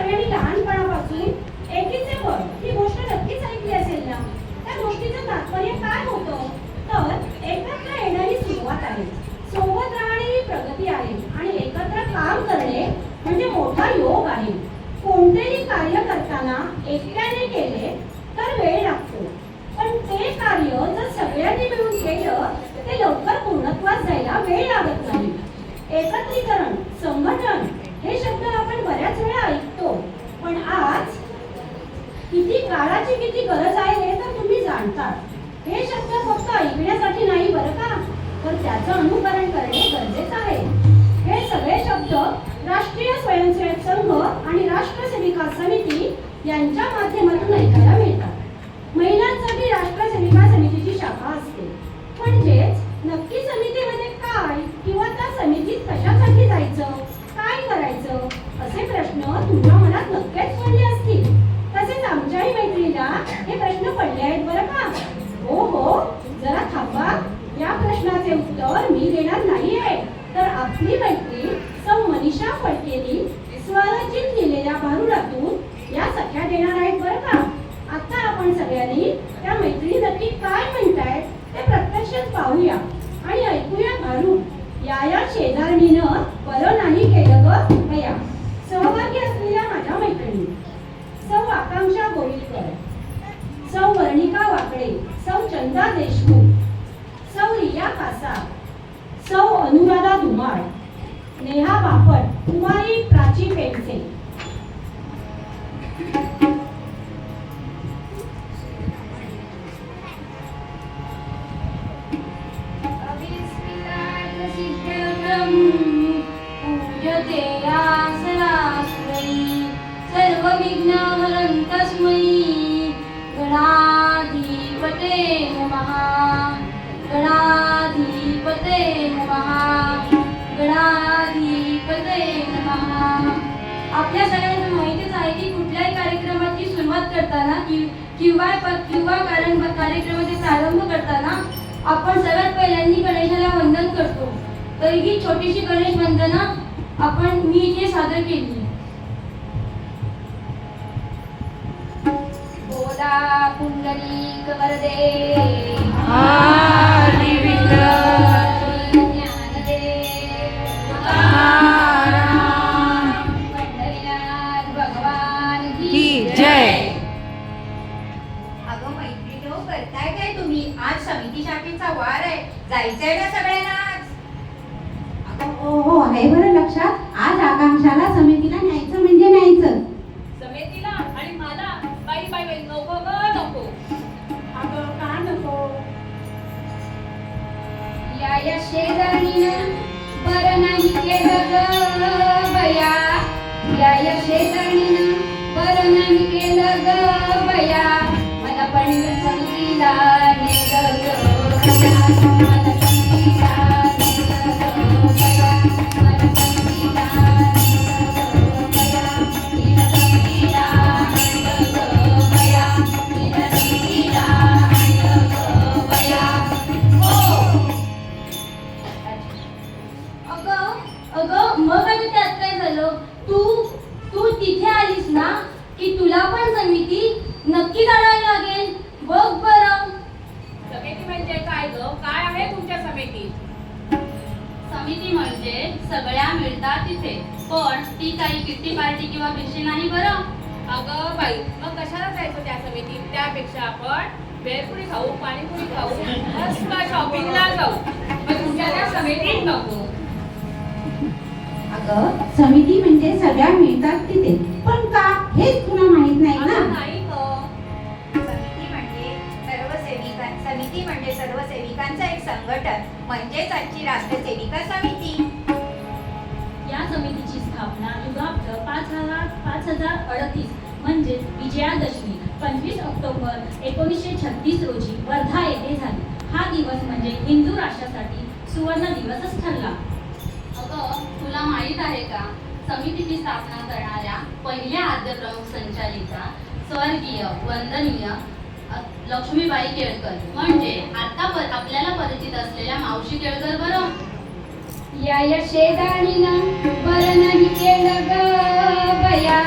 सगळ्यांनी लहानपणापासून एकीचे बळ ही गोष्ट नक्कीच ऐकली असेल ना? त्या गोष्टीचं तात्पर्य काय होतं? तर एकत्र येणारी सुरुवात आहे. सोबत राहणे ही प्रगती आहे आणि एकत्र काम करणे म्हणजे मोठा योग आहे. कोणतेही कार्य करताना एकट्याने केले तर वेळ लागतो. पण ते कार्य जर सगळ्यांनी मिळून केलं ते लवकर पूर्णत्वास जायला वेळ लागत नाही. एकत्रीकरण संघटन हे शब्द आपण बऱ्याच वेळा ऐकतो. पण आज किती काळाची किती गरज आहे हे तर तुम्ही जाणतात. हे शब्द फक्त ऐकण्यासाठी नाही बरं का? तर त्याचं अनुकरण करणे गरजेचं आहे. हे सगळे शब्द राष्ट्रीय स्वयंसेवक संघ आणि राष्ट्र सेविका समिती यांच्या माध्यमातून ऐकायला मिळतात. महिलांसाठी राष्ट्र सेविका समितीची शाखा असते. म्हणजेच नक्की समितीमध्ये काय किंवा त्या समितीत कशासाठी जायचं? काय करायचं? असे प्रश्न तुमच्या या प्रश्नाचे उत्तर मी देणार नाहीये. तर आपली मैत्री सौ मनीषा फडकेनी स्वरचित केलेल्या भारुडातून या सख्या देणार आहेत बरं का? आता आपण सगळ्यांनी त्या मैत्रिणी नक्की काय म्हणतायत ते प्रत्यक्षात पाहूया. आणि ऐकूया भारूड या या शेजारणीनं बरं नाही केलं ग भया. सहभागी असलेल्या माझ्या मैत्रिणी सौ आकांक्षा गोविलकर सौ वर्णिका वाकडे सौ चंदा देशमुख सौ रिया कासा सौ अनुराधा धुमाळ नेहा बापट कुमारी प्राची पेंडसे गणाधिपते नमः गणाधिपते नमः आपल्या सगळ्यांना माहितीच आहे की कुठल्याही कार्यक्रमाची सुरुवात करताना किंवा किंवा कारण कार्यक्रमाचे प्रारंभ करताना आपण सगळ्यात पहिल्यांदा गणेशाला वंदन करतो. तर ही छोटीशी गणेश वंदना आपण मी इथे सादर केली. बोला पुंडलिक वरदे. जय. अगं मैत्रिणी करताय काय तुम्ही? आज समिती शाखेचा वार आहे. जायचंय ना सगळ्यांना आज? हो हो आहे बरं लक्षात. आज आकांक्षाला समितीला न्यायचं म्हणजे न्यायचं. समितीला आणि मला. बाई बाई बाई नको ग नको. अगं का नको? या या शेजारीनं बरं नाही केलं ग बया. या या शेजारीनं समितीला काही किट्टी पार्टी किंवा भिशी नाही बरं? अगं बाई मग कशाला जायचं त्या समितीत? त्यापेक्षा आपण भेळपुरी खाऊ पाणीपुरी खाऊ मस्त शॉपिंगला जाऊ. तुमच्या त्या समितीत नको. अगं समिती म्हणजे सगळ्या मिळतात तिथे. पण का? हेच तुला माहीत नाही ना? नाही समिती म्हणजे सर्व सेविका समिती म्हणजे सर्व सेविकांचं एक संघटन. म्हणजेच आजची राष्ट्र सेविका समिती. या समितीची स्थापना युगाब्द पाच हजार पाच हजार अडतीस म्हणजेच विजयादशमी पंचवीस ऑक्टोबर एकोणीसशे छत्तीस रोजी वर्धा येथे झाली. हा दिवस म्हणजे हिंदू राष्ट्रासाठी सुवर्ण दिवसच ठरला. अगं तुला माहीत आहे का? समितीची स्थापना करणाऱ्या पहिल्या आद्य प्रमुख संचालिका स्वर्गीय वंदनीय लक्ष्मीबाई केळकर. म्हणजे आता प- आपल्याला परिचित असलेल्या मावशी केळकर बरं? या यशेदाणीनं बरं नाही केलं ग बया.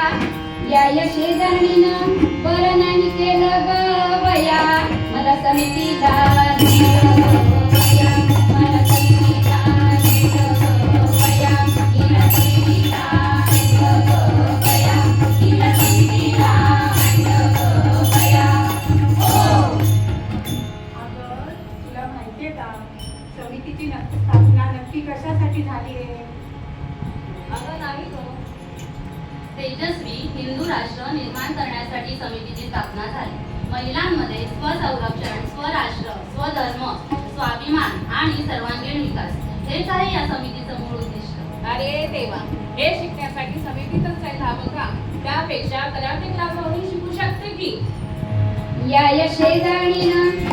या यशेदाणीनं बरं नाही केलं ग बया. मला समितीला समितीची स्थापना नक्की कशासाठी झाली आहे? अगं नाही. तेजस्वी हिंदू राष्ट्र निर्माण करण्यासाठी समितीची स्थापना झाली. महिलांमध्ये स्वसंरक्षण स्वराष्ट्र स्वधर्म स्वाभिमान आणि सर्वांगीण विकास. हेच आहे या समितीचं मूळ उद्दिष्ट. अरे देवा हे शिकण्यासाठी समितीतच आहे धावं का त्यापेक्षा कराटे क्लासवरही शिकू शकते की? या यशेदाणीनं